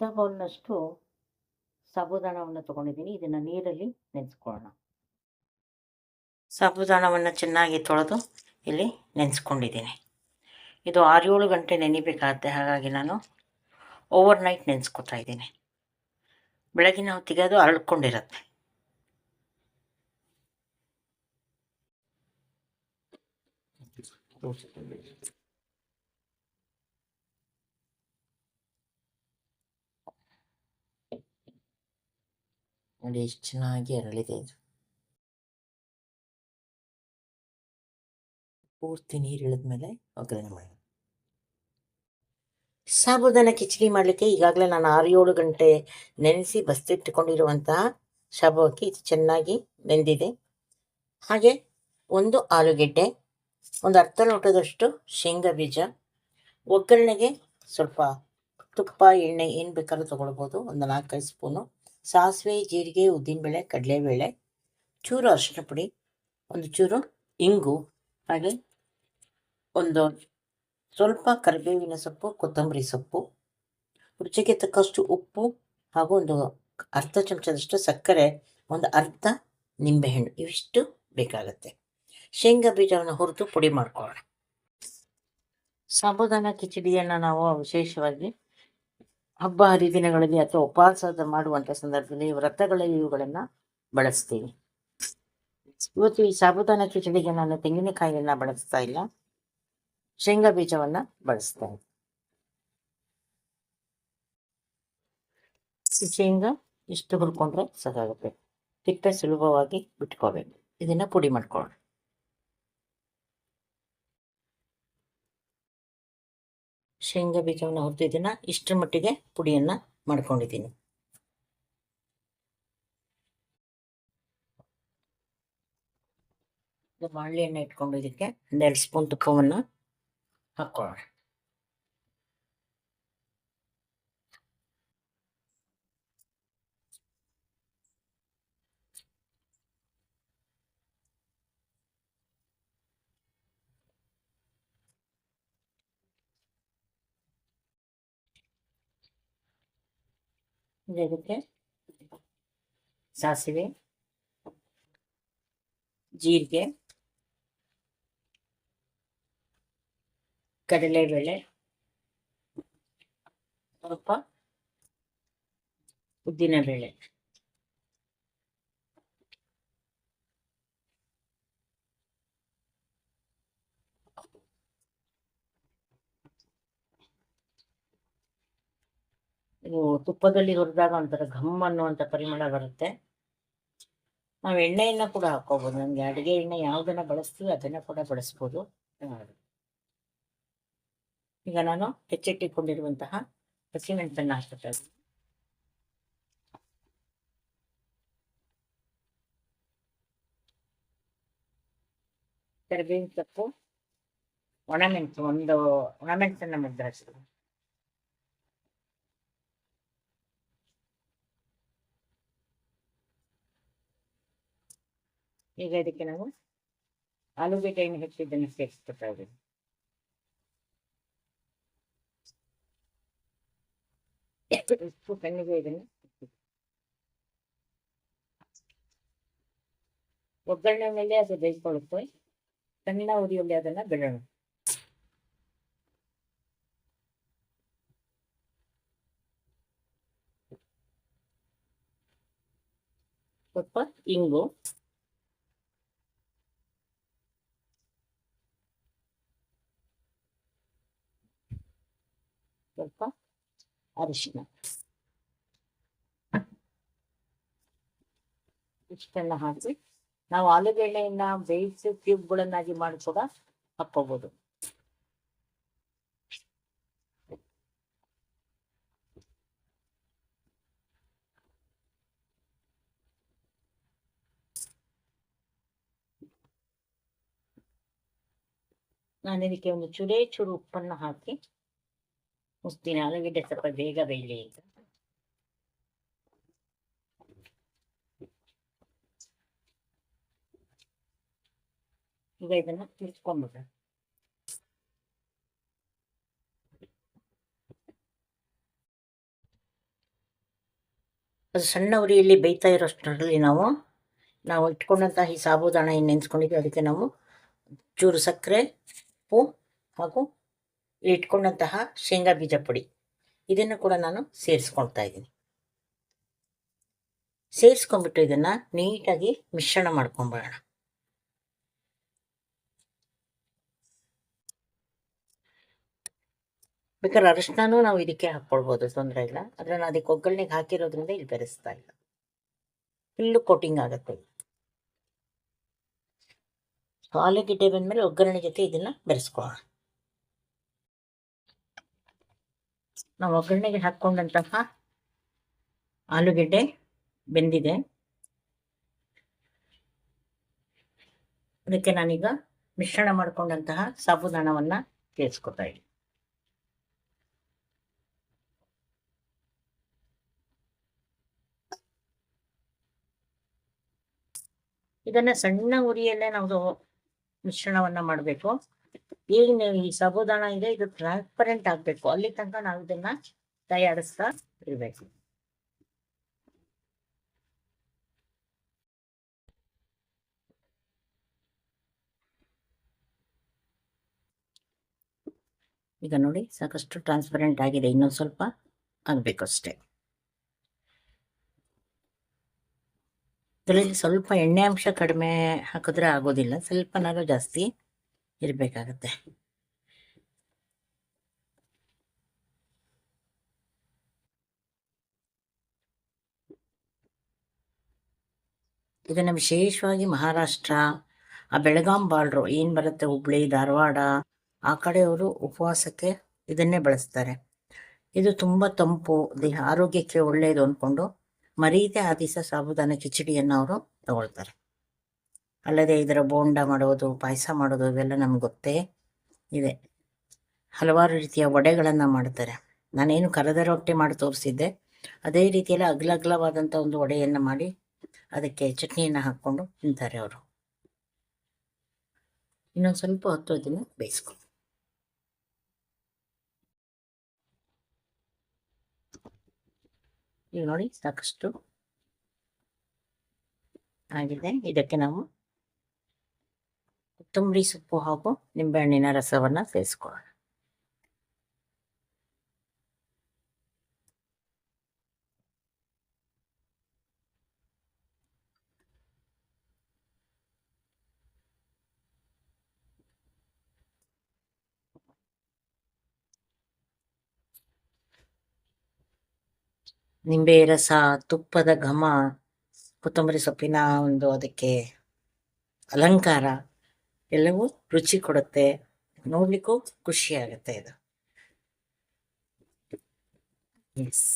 ಅರ್ಧ ಬೌಲ್ನಷ್ಟು ಸಾಬುದಾಣವನ್ನು ತೊಗೊಂಡಿದ್ದೀನಿ. ಇದನ್ನು ನೀರಲ್ಲಿ ನೆನೆಸ್ಕೊಳ್ಳೋಣ. ಸಾಬುದಾಣವನ್ನು ಚೆನ್ನಾಗಿ ತೊಳೆದು ಇಲ್ಲಿ ನೆನೆಸ್ಕೊಂಡಿದ್ದೀನಿ. ಇದು ಆರು ಏಳು ಗಂಟೆ ನೆನಿಬೇಕಾಗುತ್ತೆ. ಹಾಗಾಗಿ ನಾನು ಓವರ್ ನೈಟ್ ನೆನೆಸ್ಕೊತಾ ಇದ್ದೀನಿ. ಬೆಳಗಿನ ಹೊತ್ತಿಗೆ ಅದು ಅರಳ್ಕೊಂಡಿರುತ್ತೆ. ನೋಡಿ ಎಷ್ಟು ಚೆನ್ನಾಗಿ ಅರಳಿದೆ ಇದು ಪೂರ್ತಿ ನೀರು ಇಳಿದ್ಮೇಲೆ ಒಗ್ಗರಣೆ ಮಾಡೋಣ ಸಾಬುದಾನ ಕಿಚಡಿ ಮಾಡಲಿಕ್ಕೆ ಈಗಾಗಲೇ ನಾನು ಆರು ಏಳು ಗಂಟೆ ನೆನೆಸಿ ಬಸ್ತಿಟ್ಟುಕೊಂಡಿರುವಂತಹ ಶಾಬು ಅಕ್ಕಿ ಇದು ಚೆನ್ನಾಗಿ ನೆಂದಿದೆ. ಹಾಗೆ ಒಂದು ಆಲೂಗೆಡ್ಡೆ ಒಂದು ಅರ್ಧ ಲೋಟದಷ್ಟು ಶೇಂಗಾ ಬೀಜ ಒಗ್ಗರಣೆಗೆ ಸ್ವಲ್ಪ ತುಪ್ಪ ಎಣ್ಣೆ ಏನು ಬೇಕಾದ್ರೂ ತೊಗೊಳ್ಬೋದು. ಒಂದು ನಾಲ್ಕೈದು ಸ್ಪೂನು. ಸಾಸಿವೆ, ಜೀರಿಗೆ, ಉದ್ದಿನಬೇಳೆ, ಕಡಲೆಬೇಳೆ, ಚೂರು ಅರಿಶಿನ ಪುಡಿ, ಒಂದು ಚೂರು ಇಂಗು, ಹಾಗೆ ಒಂದು ಸ್ವಲ್ಪ ಕರಿಬೇವಿನ ಸೊಪ್ಪು, ಕೊತ್ತಂಬರಿ ಸೊಪ್ಪು, ರುಚಿಗೆ ತಕ್ಕಷ್ಟು ಉಪ್ಪು ಹಾಗೂ ಒಂದು ಅರ್ಧ ಚಮಚದಷ್ಟು ಸಕ್ಕರೆ, ಒಂದು ಅರ್ಧ ನಿಂಬೆಹಣ್ಣು, ಇವಿಷ್ಟು ಬೇಕಾಗುತ್ತೆ. ಶೇಂಗಾ ಬೀಜವನ್ನು ಹುರಿದು ಪುಡಿ ಮಾಡ್ಕೊಳ್ಳೋಣ. ಸಾಬುದಾನ ಕಿಚಡಿಯನ್ನು ನಾವು ವಿಶೇಷವಾಗಿ ಹಬ್ಬ ಹರಿದಿನಗಳಲ್ಲಿ ಅಥವಾ ಉಪವಾಸ ಮಾಡುವಂಥ ಸಂದರ್ಭದಲ್ಲಿ ವ್ರತಗಳಲ್ಲಿ ಇವುಗಳನ್ನು ಬಳಸ್ತೀವಿ. ಇವತ್ತು ಈ ಸಾಬುದಾನ ಕಿಚಡಿಗೆ ನಾನು ತೆಂಗಿನಕಾಯಿಯನ್ನು ಬಳಸ್ತಾ ಇಲ್ಲ. ಶೇಂಗಾ ಬೀಜವನ್ನು ಬಳಸ್ತಾ ಇದ್ದೀನಿ ಈ ಶೇಂಗಾ ಇಷ್ಟು ಹುರ್ಕೊಂಡ್ರೆ ಸಾಕಾಗುತ್ತೆ ತಿಪ್ಪೆ ಸುಲಭವಾಗಿ ಬಿಟ್ಕೋಬೇಕು. ಇದನ್ನು ಪುಡಿ ಮಾಡ್ಕೊಳ್ಳೋಣ. ಶೇಂಗಾ ಬೀಜವನ್ನು ಹುರಿದಿದ್ದೀನ ಇಷ್ಟರ ಮಟ್ಟಿಗೆ ಪುಡಿಯನ್ನು ಮಾಡ್ಕೊಂಡಿದ್ದೀನಿ. ಬಾಣಲೆಯನ್ನು ಇಟ್ಕೊಂಡು ಇದಕ್ಕೆ ಒಂದೆರಡು ಸ್ಪೂನ್ ತುಪ್ಪವನ್ನು ಹಾಕೊಳ್ಳೋಣ ಇದಕ್ಕೆ ಸಾಸಿವೆ ಜೀರಿಗೆ ಕಡಲೆಬೇಳೆ ಸ್ವಲ್ಪ ಉದ್ದಿನಬೇಳೆ ತುಪ್ಪದಲ್ಲಿ ಹುರಿದಾಗ ಒಂಥರ ಘಮ್ ಅನ್ನುವಂಥ ಪರಿಮಳ ಬರುತ್ತೆ. ನಾವು ಎಣ್ಣೆಯನ್ನು ಕೂಡ ಹಾಕೋಬೋದು ನಮಗೆ ಅಡುಗೆ ಎಣ್ಣೆ ಯಾವುದನ್ನು ಬಳಸ್ತೀವಿ ಅದನ್ನು ಕೂಡ ಬಳಸ್ಬೋದು. ಈಗ ನಾನು ಹೆಚ್ಚಿಟ್ಟಿಕೊಂಡಿರುವಂತಹ ಹಸಿಮೆಣಸನ್ನು ಹಾಕುತ್ತೆ ಕರಿಬೇವಿನ ಸೊಪ್ಪು, ಒಣಮೆಣಸು, ಒಂದು ಒಣಮೆಣಸನ್ನು ಮುದ್ದೆ ಈಗ ಇದಕ್ಕೆ ನಾವು ಆಲೂಗೆಡ್ಡೆಯನ್ನು ಹೆಚ್ಚಿದ್ದನ್ನು ಸೇರಿಸ್ಕೊತಾ ಇದ್ದೀವಿ ಉಪ್ಪು ಕಣ್ಣಿಗೆ ಇದನ್ನು ಒಗ್ಗರಣೆ ಮೇಲೆ ಅದು ಬೇಯಿಸ್ಕೊಳ್ಳುತ್ತೆ. ಸಣ್ಣ ಉರಿಯಲ್ಲಿ ಅದನ್ನ ಬಿಡೋಣ. ಸ್ವಲ್ಪ ಇಂಗು. ಸ್ವಲ್ಪ ಅರಿಶಿನ ಇಷ್ಟೆಲ್ಲ ಹಾಕಿ ನಾವು ಆಲೂಗೆಡ್ಡೆಯನ್ನ ಬೇಯಿಸಿ ಕ್ಯೂಬ್ಗಳನ್ನಾಗಿ ಮಾಡಿ ಕೂಡ ಹಾಕೋಬಹುದು ನಾನು ಇದಕ್ಕೆ ಒಂದು ಚೂರೇ ಚೂರು ಉಪ್ಪನ್ನು ಹಾಕಿ ಮುಸ್ತೀನಿ ಆಲೂಗೆಡ್ಡೆ ಸ್ವಲ್ಪ ಬೇಗ ಬೇಯಲಿ ಅಂತ ಈಗ ಇದನ್ನ ತಿರ್ಸ್ಕೊಂಡ್ಬಿಟ್ರೆ ಅದು ಸಣ್ಣ ಉರಿಯಲ್ಲಿ ಬೇಯ್ತಾ ಇರೋಷ್ಟರಲ್ಲಿ ನಾವು ನಾವು ಇಟ್ಕೊಂಡಂತಹ ಈ ಸಾಬುದಾಣ ಏನು ನೆನೆಸ್ಕೊಂಡಿದ್ದೀವಿ ಅದಕ್ಕೆ ನಾವು ಚೂರು ಸಕ್ಕರೆ ಉಪ್ಪು ಹಾಗೂ ಇಟ್ಕೊಂಡಂತಹ ಶೇಂಗಾ ಬೀಜ ಪುಡಿ. ಇದನ್ನು ಕೂಡ ನಾನು ಸೇರಿಸ್ಕೊಳ್ತಾ ಇದ್ದೀನಿ. ಸೇರಿಸ್ಕೊಂಡ್ಬಿಟ್ಟು ಇದನ್ನು ನೀಟಾಗಿ ಮಿಶ್ರಣ ಮಾಡ್ಕೊಂಬರೋಣ. ಬೇಕಾದ್ರೆ ಅರಿಶಿನೂ ನಾವು ಇದಕ್ಕೆ ಹಾಕ್ಕೊಳ್ಬೋದು, ತೊಂದರೆ ಇಲ್ಲ. ಆದರೆ ನಾನು ಅದಕ್ಕೆ ಒಗ್ಗರಣೆಗೆ ಹಾಕಿರೋದ್ರಿಂದ ಇಲ್ಲಿ ಬೆರೆಸ್ತಾ ಇಲ್ಲ. ಫುಲ್ಲು ಕೋಟಿಂಗ್ ಆಗುತ್ತೆ ಆಲೂಗೆಡ್ಡೆ ಬಂದಮೇಲೆ ಒಗ್ಗರಣೆ ಜೊತೆ ಇದನ್ನು ಬೆರೆಸ್ಕೊಳ್ಳೋಣ. ನಾವು ಒಗ್ಗರಣೆಗೆ ಹಾಕ್ಕೊಂಡಂತಹ ಆಲೂಗೆಡ್ಡೆ ಬೆಂದಿದೆ. ಅದಕ್ಕೆ ನಾನೀಗ ಮಿಶ್ರಣ ಮಾಡಿಕೊಂಡಂತಹ ಸಾಬುದಾಣವನ್ನು ಸೇರಿಸ್ಕೊತಾ ಇದ್ದೀನಿ. ಇದನ್ನ ಸಣ್ಣ ಉರಿಯಲ್ಲೇ ನಾವು ಮಿಶ್ರಣವನ್ನ ಮಾಡಬೇಕು. ಈಗ ಈ ಸಾಬುದಾಣ ಇದೆ, ಇದು ಟ್ರಾನ್ಸ್ಪರೆಂಟ್ ಆಗಬೇಕು. ಅಲ್ಲಿ ತನಕ ನಾವು ಇದನ್ನ ತಯಾರಿಸ್ತಾ ಇರಬೇಕು. ಈಗ ನೋಡಿ, ಸಾಕಷ್ಟು ಟ್ರಾನ್ಸ್ಪರೆಂಟ್ ಆಗಿದೆ. ಇನ್ನೊಂದು ಸ್ವಲ್ಪ ಆಗಬೇಕು ಅಷ್ಟೇ. ಇದರಲ್ಲಿ ಸ್ವಲ್ಪ ಎಣ್ಣೆ ಅಂಶ ಕಡಿಮೆ ಹಾಕಿದ್ರೆ ಆಗೋದಿಲ್ಲ. ಸ್ವಲ್ಪನಾದ್ರೂ ಜಾಸ್ತಿ ಇರಬೇಕಾಗತ್ತೆ. ಇದನ್ನು ವಿಶೇಷವಾಗಿ ಮಹಾರಾಷ್ಟ್ರ, ಆ ಬೆಳಗಾಂ ಬಾಳ್ರು ಏನು ಬರುತ್ತೆ ಹುಬ್ಳಿ, ಧಾರವಾಡ, ಆ ಕಡೆಯವರು ಉಪವಾಸಕ್ಕೆ ಇದನ್ನೇ ಬಳಸ್ತಾರೆ. ಇದು ತುಂಬ ತಂಪು, ದೇಹ ಆರೋಗ್ಯಕ್ಕೆ ಒಳ್ಳೆಯದು ಅಂದ್ಕೊಂಡು ಮರೀದೆ ಆ ದಿವಸ ಸಾಬುದಾನ ಕಿಚಡಿಯನ್ನು ಅವರು ತಗೊಳ್ತಾರೆ. ಅಲ್ಲದೆ ಇದರ ಬೋಂಡ ಮಾಡೋದು, ಪಾಯಸ ಮಾಡೋದು ಇವೆಲ್ಲ ನಮ್ಗೆ ಗೊತ್ತೇ ಇದೆ. ಹಲವಾರು ರೀತಿಯ ವಡೆಗಳನ್ನು ಮಾಡ್ತಾರೆ. ನಾನೇನು ಕರದ ರೊಟ್ಟಿ ಮಾಡಿ ತೋರಿಸಿದ್ದೆ. ಅದೇ ರೀತಿಯಲ್ಲಿ ಅಗ್ಲಗ್ಲವಾದಂಥ ಒಂದು ವಡೆಯನ್ನು ಮಾಡಿ ಅದಕ್ಕೆ ಚಟ್ನಿಯನ್ನು ಹಾಕ್ಕೊಂಡು ತಿಂತಾರೆ ಅವರು. ಇನ್ನೊಂದು ಸ್ವಲ್ಪ ಹೊತ್ತು ದಿನ ಬೇಯಿಸ್ಕೊಂಡು ಈಗ ನೋಡಿ ಸಾಕಷ್ಟು ಆಗಿದೆ. ಇದಕ್ಕೆ ನಾವು ಕೊತ್ತಂಬರಿ ಸೊಪ್ಪು ಹಾಗೂ ನಿಂಬೆಹಣ್ಣಿನ ರಸವನ್ನು ಸೇರಿಸ್ಕೊಳ್ಳೋಣ ನಿಂಬೆ ರಸ, ತುಪ್ಪದ ಘಮ, ಕೊತ್ತಂಬರಿ ಸೊಪ್ಪಿನ ಒಂದು ಅದಕ್ಕೆ ಅಲಂಕಾರ. ಎಲ್ಲವೂ ರುಚಿ ಕೊಡುತ್ತೆ. ನೋಡ್ಲಿಕ್ಕೂ ಖುಷಿ ಆಗುತ್ತೆ ಇದು. ಎಸ್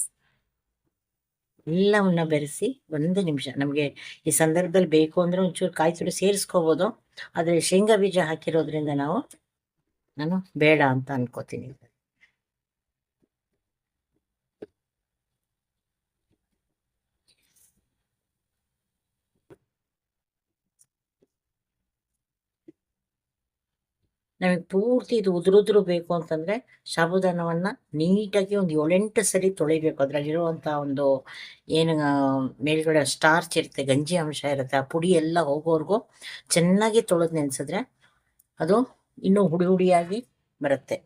ಎಲ್ಲವನ್ನ ಬೆರೆಸಿ ಒಂದು ನಿಮಿಷ. ನಮಗೆ ಈ ಸಂದರ್ಭದಲ್ಲಿ ಬೇಕು ಅಂದ್ರೆ ಒಂಚೂರು ಕಾಯಿ ತುಡಿ ಸೇರಿಸ್ಕೋಬೋದು. ಆದರೆ ಶೇಂಗಾ ಬೀಜ ಹಾಕಿರೋದ್ರಿಂದ ನಾವು, ನಾನು ಬೇಡ ಅಂತ ಅನ್ಕೋತೀನಿ. ನಮಗೆ ಪೂರ್ತಿ ಇದು ಉದುರುದ್ರು ಬೇಕು ಅಂತಂದರೆ ಸಾಬುದಾನವನ್ನು ನೀಟಾಗಿ ಒಂದು ಏಳೆಂಟು ಸರಿ ತೊಳಿಬೇಕು. ಅದರಲ್ಲಿರುವಂಥ ಒಂದು ಏನು ಮೇಲ್ಗಡೆ ಸ್ಟಾರ್ಚ್ ಇರುತ್ತೆ, ಗಂಜಿ ಅಂಶ ಇರುತ್ತೆ, ಆ ಪುಡಿ ಎಲ್ಲ ಹೋಗೋವರೆಗೂ ಚೆನ್ನಾಗಿ ತೊಳೆದು ನೆನೆಸಿದ್ರೆ ಅದು ಇನ್ನೂ ಹುಡಿ ಹುಡಿಯಾಗಿ ಬರುತ್ತೆ.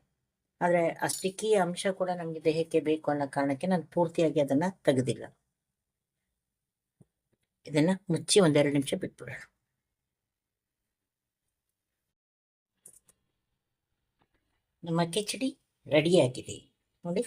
ಆದರೆ ಆ ಸ್ಟಿಕ್ಕಿ ಅಂಶ ಕೂಡ ನಮಗೆ ದೇಹಕ್ಕೆ ಬೇಕು ಅನ್ನೋ ಕಾರಣಕ್ಕೆ ನಾನು ಪೂರ್ತಿಯಾಗಿ ಅದನ್ನು ತೆಗೆದಿಲ್ಲ. ಇದನ್ನು ಮುಚ್ಚಿ ಒಂದೆರಡು ನಿಮಿಷ ಬಿಟ್ಬಿಡೋಣ. ನಮ್ಮ ಕಿಚಡಿ ರೆಡಿಯಾಗಿದೆ ನೋಡಿ.